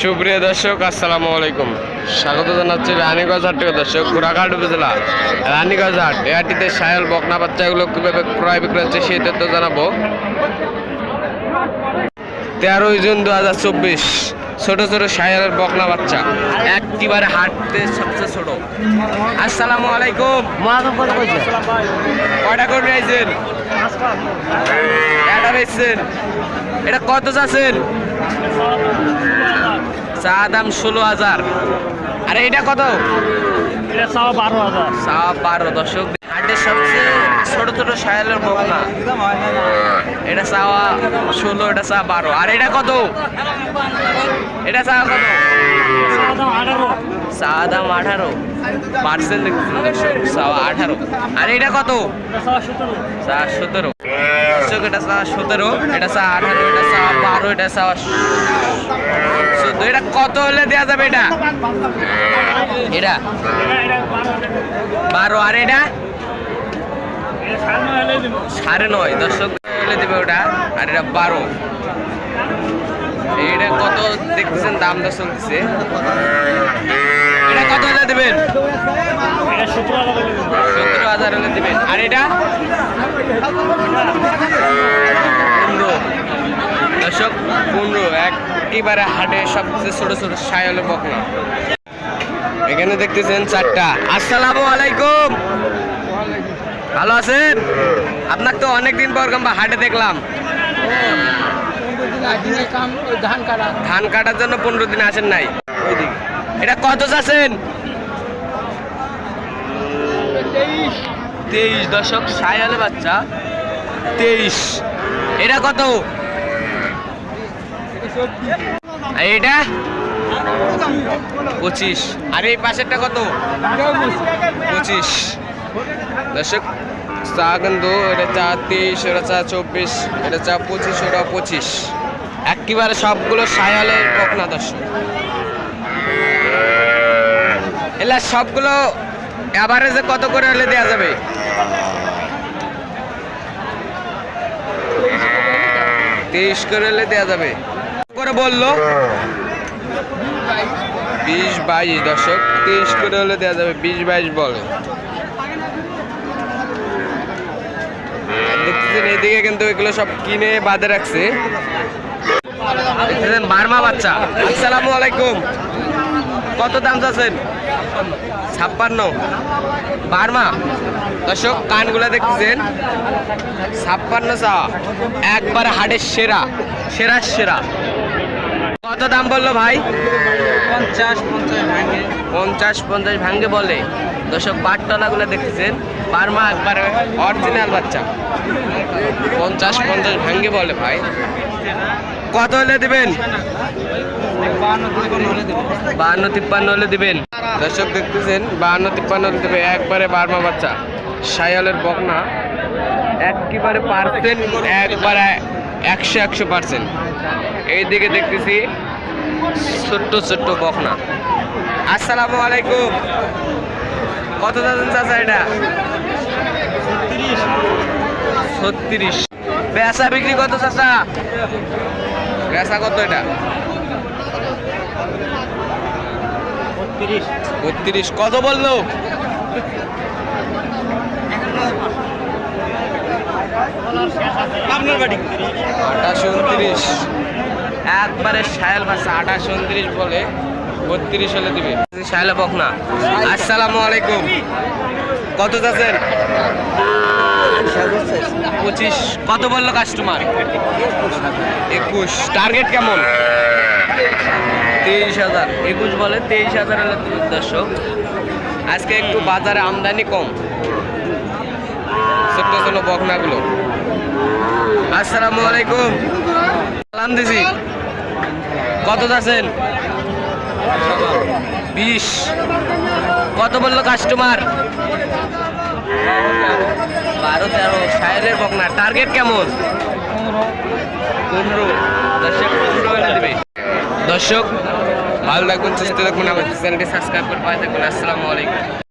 সুপ্রিয় দর্শক আসসালামু আলাইকুম। স্বাগত জানাচ্ছি রানীগঞ্জ হাট থেকে দর্শক ঘোড়াঘাট উপজেলা। রানীগঞ্জ হাট এই হাটটিতে সায়ল বকনা বাচ্চাগুলো কীভাবে ক্রয় বিক্রয় হচ্ছে সেই তথ্য জানাব। তেরোই জুন দু হাজার চব্বিশ ছোট ছোট সায়লের বকনা বাচ্চা একটিবারে হাটতে সবচেয়ে ছোট। আসসালামু আলাইকুম। কয়টা করে এটা এটা কত চাচ্ছেন? চা দাম ষোলো হাজার। আরে এটা কত? এটা চাওয়া বারো দশক হাটের সবচেয়ে ছোট ছোট সায়ালের বকনা এটা চাওয়া ষোলো এটা চা বারো। আর এটা কত? এটা চা কত? চা দাম আঠারো। পার্সেন্ট দর্শক চাওয়া আঠারো। আর এটা কত? চা সতেরো। দর্শক এটা চা সতেরো, এটা চা আঠারো, এটা চা বারো, এটা চা চোদ্দ এটা কত হলে দেওয়া যাবে এটা? এটা? বারো, আর এটা? সাড়ে নয়, দর্শক হলে দেবে ওটা, আর এটা বারো। এটা কত দেখতেছেন, দাম দর চলতেছে এটা কত হলে দেবেন। হাজার হলে হলে দেবেন। আর এটা? পনেরো। দর্শক, পনেরো। হাটে সবচেয়ে ছোট ছোট সায়লে বকনা। এখানে দেখতেছেন চারটা। আলাইকুম। ভালো আছেন? আপনাকে তো অনেকদিন পর কিংবা হাটে দেখলাম। ধান ধান কাটার জন্য পনেরো দিন আসেন নাই। এটা কত চাচ্ছেন? তেইশ দশক সায়ালে বাচ্চা, তেইশ। এটা কত? এটা? পঁচিশ। আর এই পাশেরটা কত? পঁচিশ। দর্শক চা কিন্তু এটা চা তেইশ, এটা চা চব্বিশ, এটা চা পঁচিশ ওটা পঁচিশ। একেবারে সবগুলো সায়ালের বকনা দর্শক। এলা সবগুলো অ্যাভারেজে কত করে হলে দেওয়া যাবে? তেইশ করে হলে দেওয়া যাবে। করে বলল। বিশ বাইশ দশক তেইশ করে হলে দেওয়া যাবে, বিশ বাইশ বলে। এইদিকে কিন্তু এগুলো সব কিনে বাদে রাখছে। দেখতেছেন বাচ্চা। আসসালামু আলাইকুম। কত দাম চাচ্ছেন? ছাপ্পান্ন। বার্মা দর্শক কানগুলা দেখতেছেন। ছাপ্পান্ন চা একবার হাটের সেরা সেরা সেরা। কত দাম বলল ভাই? পঞ্চাশ পঞ্চাশ ভাঙে। পঞ্চাশ পঞ্চাশ ভাঙ্গে বলে। দর্শক বাটতলাগুলো দেখতেছেন। বার্মা একবার অরিজিনাল বাচ্চা। পঞ্চাশ পঞ্চাশ ভাঙ্গে বলে ভাই। কত হলে দেবেন বান্ন তিপ্পান্ন হলে দেবো বাহান্ন তিপ্পান্ন হলে দিবেন। দর্শক দেখতেছেন বাহান্ন তিপ্পান্ন হলে দেবে একবারে বার্মা বাচ্চা। সায়ালের বকনা একেবারে পার্সেন্ট একবারে একশো একশো পার্সেন্ট। এইদিকে দেখতেছি ছোট্ট ছোট্ট বকনা। আসসালামু আলাইকুম। কত দাদন চাচা এটা? ছত্রিশ। বেচা বিক্রি কত চাচা? বেচা কত এটা? বত্রিশ। কত বলল? আঠাশ উনত্রিশ। একবারে সায়াল ভাষা আঠাশ উনত্রিশ বলে বত্রিশ হলে দিবে। সায়ালে বকনা আসসালামু আলাইকুম। কত যাচ্ছেন পঁচিশ। কত বলল কাস্টমার একুশ। টার্গেট কেমন? তেইশ হাজার। একুশ বলে তেইশ হাজার হলে দর্শক আজকে একটু বাজারে আমদানি কম। ছোট্ট ছোট বকনাগুলো। আসসালামু আলাইকুম। সালাম দিছি। কত আছেন বিশ। কত বলল কাস্টমার বারো, তেরো। সাইরের বকনা। টার্গেট কেমন? পনেরো। দর্শক, পনেরো দেবে। দর্শক ভালো লাগবেন সুস্থ থাকবেন আমাদের চ্যানেলটি সাবস্ক্রাইব করে পাওয়া আসসালামু আলাইকুম।